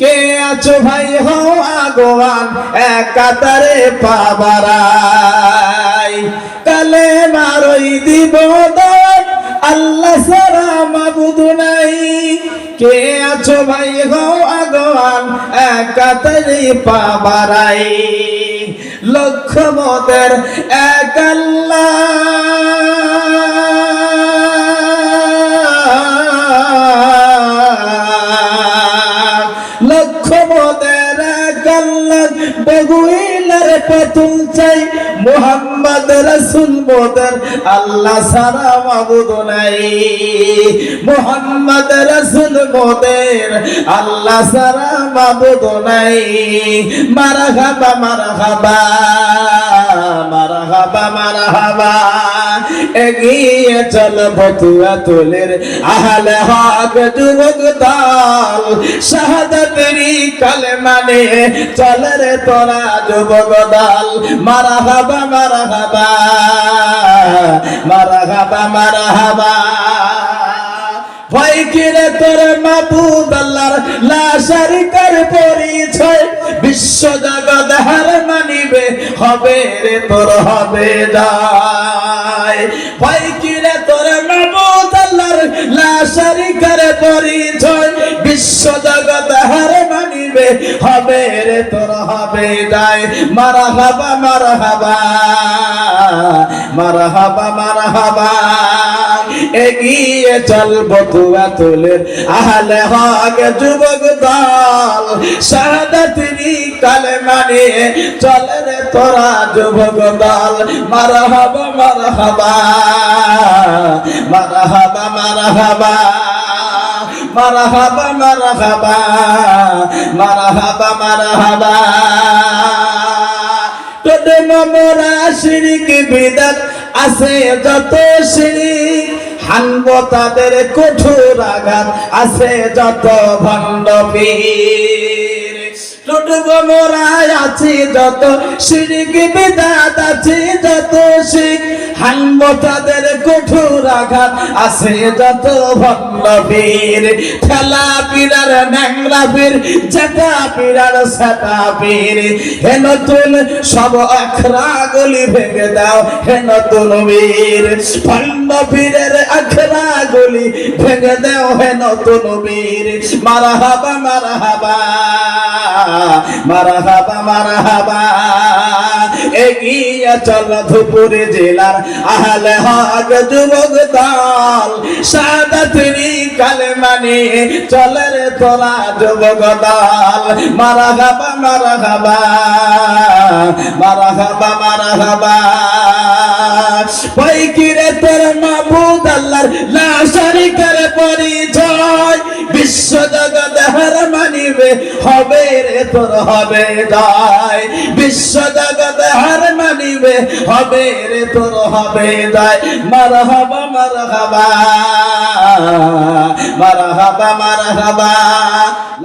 কে আছো ভাই হও আগোয়ান একাতারে পাবারাই কালে মারাই দিব দাওয়াত আল্লাহ সারা মাবুদ নাই। কে আছো ভাই হও আগোয়ান একাতারে পাবারাই লক্ষ মতের এক আল্লাহ। লক্ষ মদের এক আল্লাহ বগুইলার পতুল চাই, মোহাম্মদ রসুল মোদের, আল্লাহ সারা মাবুদ নাই। মোহাম্মদ রসুল মোদের, আল্লাহ সারা মাবুদ নাই। মারহাবা মারহাবা। মারহাবা মারহাবা। এগিয়ে চল বতুয়া তোলের আহলে হক যুবক দল। শাহাদাতেরি কালেমানে চল রে তোরা যুবক দল। মারহাবা মারহাবা মারহাবা মারহাবা। ভয় কিরে তোর মাবুদ আল্লাহর? লাশারিকার পরিচয়? বিশ্ব জগৎ হার দিবে হবে রে তোর, হবে যায় ভাই কি রে তোর, মাবুদ আল্লাহর লা শরীকার পরিচয়। বিশ্ব জগত হারে মানিবে, হবে রে তোর, হবে যায় মারা হাবা মারা হাবা এগিয়ে চল বতুয়া তোলের আহলে হক যুবক দল শাহাদাতিনি কালেমা নিয়ে চল রে তোরা যুবক দল। মারহাবা মারহাবা মারহাবা মারহাবা মারহাবা মারহাবা মারহাবা মারহাবা। তোদের মমরা শিরিক বিদাত আছে যত শিরিক। হানব তাদের কঠোর আঘাত আছে যত ভণ্ড আছে যত শিরিক বিদাত যত শিখ হানব তাদের কঠোর আঘাত, আছে যত ভণ্ড পীর ঠেলা পীরার ন্যাংরা পীর জেটা পীরার সেটা পীর। হে নতুন সব আখরা গলি ভেঙে দাও, হে নতুন বীর। ভণ্ড আখরা গলি ভেঙে দাও, হে নতুন বীর। মারহাবা মারহাবা। মারহাবা মারহাবা। এগিয়ে চল ধুপুরি জেলার আহলে হক যুবক দল। সাদাতরি কালেমানি চলে রে যুবক দল। মারহাবা মারহাবা মারহাবা মারহাবা। পৈকিরে তোর মাবুদ আল্লাহর লাশারিকার পরিচয় হবে রে, তোর হবে দায়। বিশ্ব জগৎ হার মানিবে, হবে রে, তোর হবে দায়। মারহাবা মারহাবা মারহাবা মারহাবা।